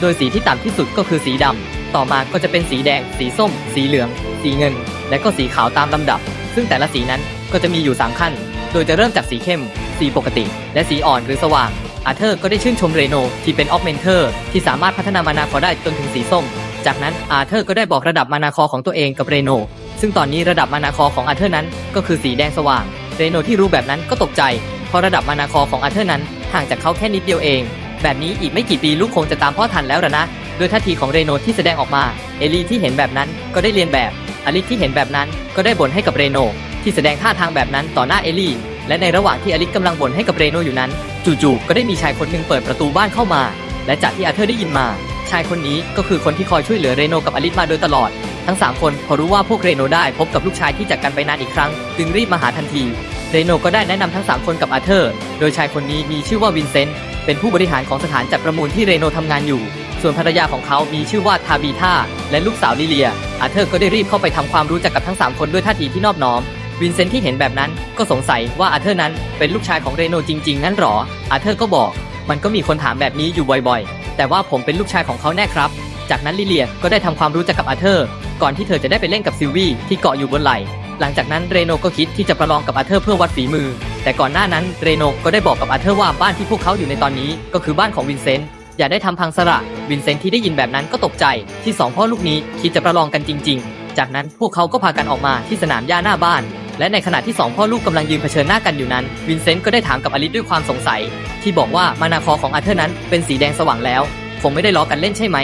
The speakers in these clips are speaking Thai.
โดยสีที่ต่ำที่สุดก็คือสีดำ ต่อมาก็จะเป็นสีแดง สีส้ม สีเหลือง สีเงิน และก็สีขาวตามลำดับ ซึ่งแต่ละสีนั้นก็จะมีอยู่ 3 ขั้น โดยจะเริ่มจากสีเข้ม สีปกติ และสีอ่อนหรือสว่าง อาเธอร์ก็ได้ชื่นชมเรโนที่เป็นออฟเมนเทอร์ที่สามารถพัฒนามานาคอได้จนถึงสีส้ม จากนั้นอาเธอร์ก็ได้บอกระดับมานาคอของตัวเองกับเรโน ซึ่งตอนนี้ระดับมานาคอของอาเธอร์นั้น ก็คือสีแดงสว่าง เรโนที่รู้แบบนั้นก็ตกใจ เพราะระดับมานาคอของอาเธอร์นั้นห่างจากเขาแค่นิดเดียวเอง แบบนี้อีกไม่กี่ปีลูกคงจะตามพ่อทันแล้วล่ะนะโดยท่าทีของเรโนที่แสดงออกมา เอลีที่เห็นแบบนั้นก็ได้เรียนแบบอลิสที่เห็นแบบนั้นก็ได้บ่นให้กับเรโนที่แสดงท่าทางแบบนั้นต่อหน้าเอลีและในระหว่างที่อลิสกำลังบ่นให้กับเรโนอยู่นั้น จู่ๆก็ได้มีชายคนหนึ่งเปิดประตูบ้านเข้ามา และจากที่อาเธอร์ได้ยินมา ชายคนนี้ก็คือคนที่คอยช่วยเหลือเรโนกับอลิสมาโดยตลอด ทั้ง 3 คนพอรู้ว่าพวกเรโนได้พบกับลูกชายที่จากกันไปนานอีกครั้ง จึงรีบมาหาทันที เรโนก็ได้แนะนำทั้ง 3 คนกับอาเธอร์ โดยชายคนนี้มีชื่อว่าวินเซนต์ เป็นผู้บริหารของสถานจัดประมูลที่เรโนทำงานอยู่ ส่วนภรรยาของเขามีชื่อว่าทาบีธาและลูกสาวลิเลีย อาเธอร์ก็ได้รีบเข้าไปทำความรู้จักกับทั้ง 3 คนด้วยท่าทีที่นอบน้อม วินเซนต์ที่เห็นแบบนั้นก็สงสัยว่าอาเธอร์นั้นเป็นลูกชายของเรโนจริงๆงั้นหรอ อาเธอร์ก็บอก มันก็มีคนถามแบบนี้อยู่บ่อยๆ แต่ว่าผมเป็นลูกชายของเขาแน่ครับ จากนั้นลิเลียก็ได้ทำความรู้จักกับอาเธอร์ ก่อนที่เธอจะได้ไปเล่นกับซิลวี่ที่เกาะอยู่บนไหล่ หลังจากนั้นเรโนก็คิดที่จะประลองกับอาเธอร์เพื่อวัดฝีมือ แต่ก่อนหน้านั้นเรโนก็ได้บอกกับอาเธอร์ว่าบ้านที่พวกเขาอยู่ในตอนนี้ ก็คือบ้านของวินเซนต์อย่าได้ทำพังสระวินเซนต์ที่ได้ยินแบบนั้นก็ตกใจ ที่สองพ่อลูกนี้คิดจะประลองกันจริง ๆ จากนั้นพวกเขาก็พากันออกมาที่สนามหญ้าหน้าบ้าน และในขณะที่สองพ่อลูกกำลังยืนเผชิญหน้ากันอยู่นั้นวินเซนต์ก็ได้ถามกับอลิสด้วยความสงสัย ที่บอกว่ามานาคอของอาเธอร์นั้นเป็นสีแดงสว่างแล้วคงไม่ได้ล้อกันเล่นใช่ไหม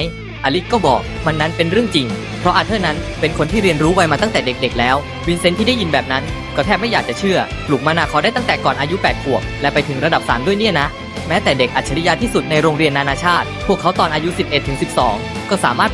อลิสก็บอกมันนั้นเป็นเรื่องจริง เพราะอาเธอร์นั้นเป็นคนที่เรียนรู้ไวมาตั้งแต่เด็กๆ แล้ว วินเซนต์ที่ได้ยินแบบนั้น ก็แทบไม่อยากจะเชื่อปลูกมานาคอได้ตั้งแต่ก่อนอายุ8ขวบและไปถึงระดับ3ด้วยเนี่ยนะแม้แต่เด็กอัจฉริยะที่สุดในโรงเรียนนานาชาติ พวกเขาตอนอายุ 11-12 ก็สามารถ